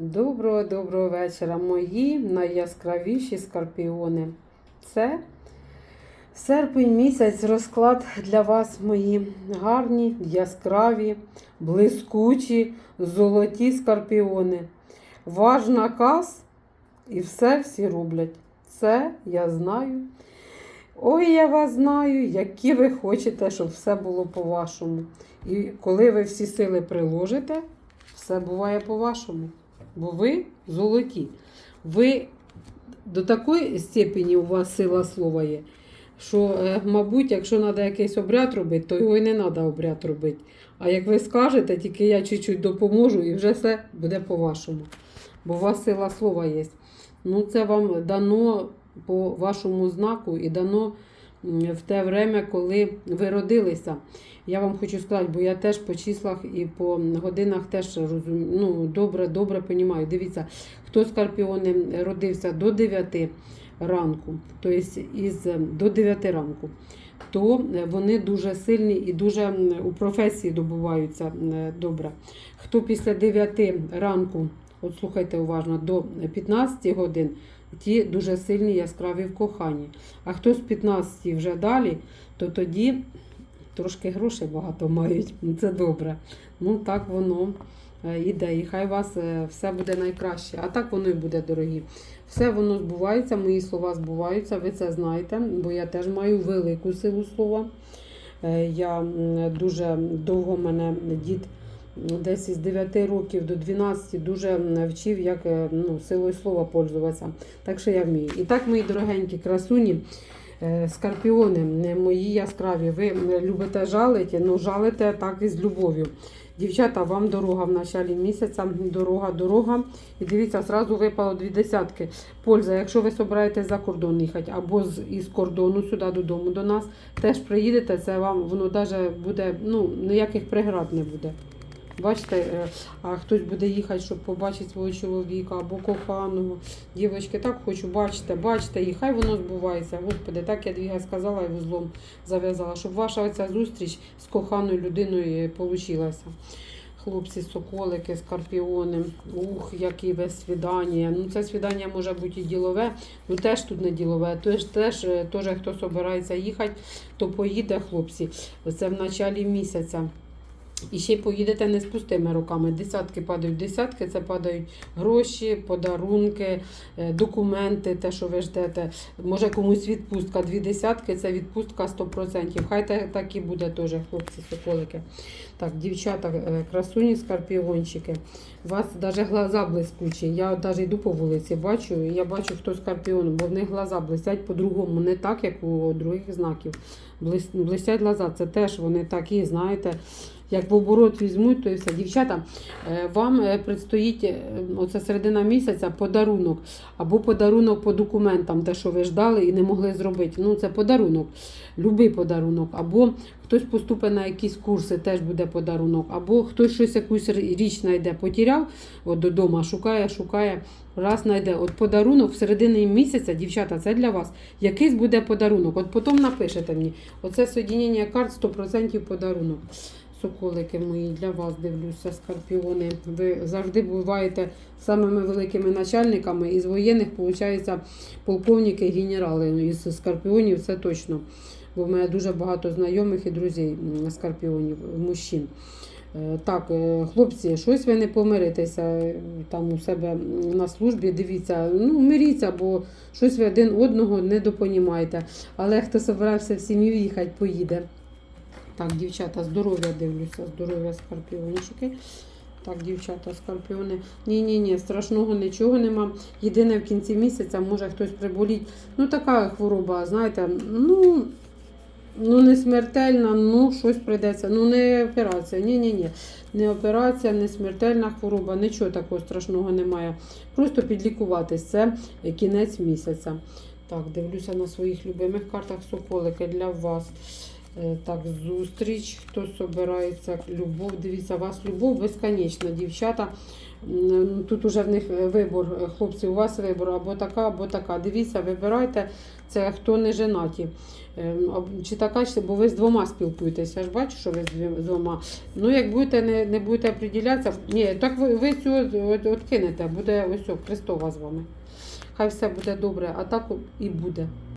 Доброго доброго вечора, мої найяскравіші скорпіони. Це серпень місяць розклад для вас, мої гарні, яскраві, блискучі, золоті скорпіони. Ваш наказ і все всі роблять. Це я знаю. Ой, я вас знаю, які ви хочете, щоб все було по-вашому. І коли ви всі сили приложите, все буває по-вашому. Бо ви золоті. Ви до такої степені у вас сила слова є, що, е, мабуть, якщо треба якийсь обряд робити, то його і не треба обряд робити. А як ви скажете, тільки я чуть-чуть допоможу і вже все буде по-вашому. Бо у вас сила слова є. Ну, це вам дано по вашому знаку і дано в те время, коли ви родилися. Я вам хочу сказати, бо я теж по числах і по годинах теж розумію, ну, добре, добре розумію. Дивіться, хто скорпіони родився до 9 ранку, тобто із до 9 ранку, то вони дуже сильні і дуже у професії добуваються добре. Хто після 9 ранку, от слухайте уважно, до 15 годин, ті дуже сильні, яскраві в коханні. А хто з 15 вже далі, то тоді трошки грошей багато мають. Ну, Це добре. Ну так воно е, іде. І хай у вас е, все буде найкраще. А так воно і буде, дорогі. Все воно збувається, мої слова збуваються, ви це знаєте, бо я теж маю велику силу слова. Е, Я дуже довго мене дід десь із 9 років до 12 дуже м, вчив, як е, ну, силою слова пользуватися. Так що я вмію. І так, мої дорогенькі красуні. Е, Скорпіони, е, мої яскраві, ви любите жалити, ну жалите так і з любов'ю. Дівчата, вам дорога в началі місяця, дорога, дорога. І дивіться, зразу випало дві десятки. Польза, якщо ви собираєтесь за кордон їхати або з із кордону сюди додому до нас, теж приїдете, це вам воно навіть буде, ну, ніяких преград не буде. Бачите, е, а хтось буде їхати, щоб побачити свого чоловіка або коханого. Дівочки, так хочу бачите, бачите, і хай воно збувається. Господи, так я двіга сказала і вузлом зав'язала, щоб ваша оця зустріч з коханою людиною вийшла. Хлопці, соколики, скорпіони. Ух, які ви свідання. Ну, це свідання може бути і ділове, ну теж тут не ділове. Теж, теж, е, теж хто збирається їхати, то поїде, хлопці. Це в началі місяця. І ще поїдете не з пустими руками. Десятки падають десятки, це падають гроші, подарунки, е, документи, те, що ви ждете. Може комусь відпустка. Дві десятки це відпустка 100%. Хай так, і буде теж, хлопці, соколики. Так, дівчата, е, красуні, скорпіончики. У вас навіть глаза блискучі. Я навіть йду по вулиці, бачу, і я бачу, хто скорпіон, бо в них глаза блистять по-другому, не так, як у других знаків. Блис- Блистять глаза, це теж вони такі, знаєте. Як в оборот візьмуть, то і все. Дівчата, е, вам е, предстоїть е, оце середина місяця подарунок. Або подарунок по документам, те, що ви ждали і не могли зробити. Ну, це подарунок, любий подарунок. Або хтось поступить на якісь курси, теж буде подарунок. Або хтось щось якусь річ знайде, потіряв от додому, шукає, шукає, раз знайде. От подарунок в середині місяця, дівчата, це для вас. Якийсь буде подарунок. От потім напишете мені. Оце соєднення карт 100% подарунок. Соколики мої, для вас дивлюся, скорпіони. Ви завжди буваєте самими великими начальниками. Із воєнних, виходить, полковники, і генерали. Із скорпіонів це точно. Бо в мене дуже багато знайомих і друзів скорпіонів, мужчин. Е, Так, е, хлопці, щось ви не помиритеся е, там у себе на службі. Дивіться, ну миріться, бо щось ви один одного не допонімаєте. Але хто собирався в сім'ю їхати, поїде. Так, дівчата, здоров'я дивлюся, здоров'я скорпіончики. Так, дівчата, скорпіони. Ні-ні, ні, страшного нічого нема. Єдине в кінці місяця може хтось приболіть. Ну, така хвороба, знаєте, ну, ну не смертельна, ну щось прийдеться. Ну, не операція. Ні-ні-ні. Не операція, не смертельна хвороба, нічого такого страшного немає. Просто підлікуватись. Це кінець місяця. Так, дивлюся на своїх любимих картах соколики для вас. Е, Так, зустріч, хто собирається, любов. Дивіться, вас любов безконечна, дівчата. Тут уже в них вибор, хлопці, у вас вибор або така, або така. Дивіться, вибирайте, це хто не женаті. Чи така, бо ви з двома спілкуєтеся. Я ж бачу, що ви з двома. Ну, як будете не, не будете приділятися, ні, так ви, ви цю от, от, от кинете, буде ось Христова з вами. Хай все буде добре, а так і буде.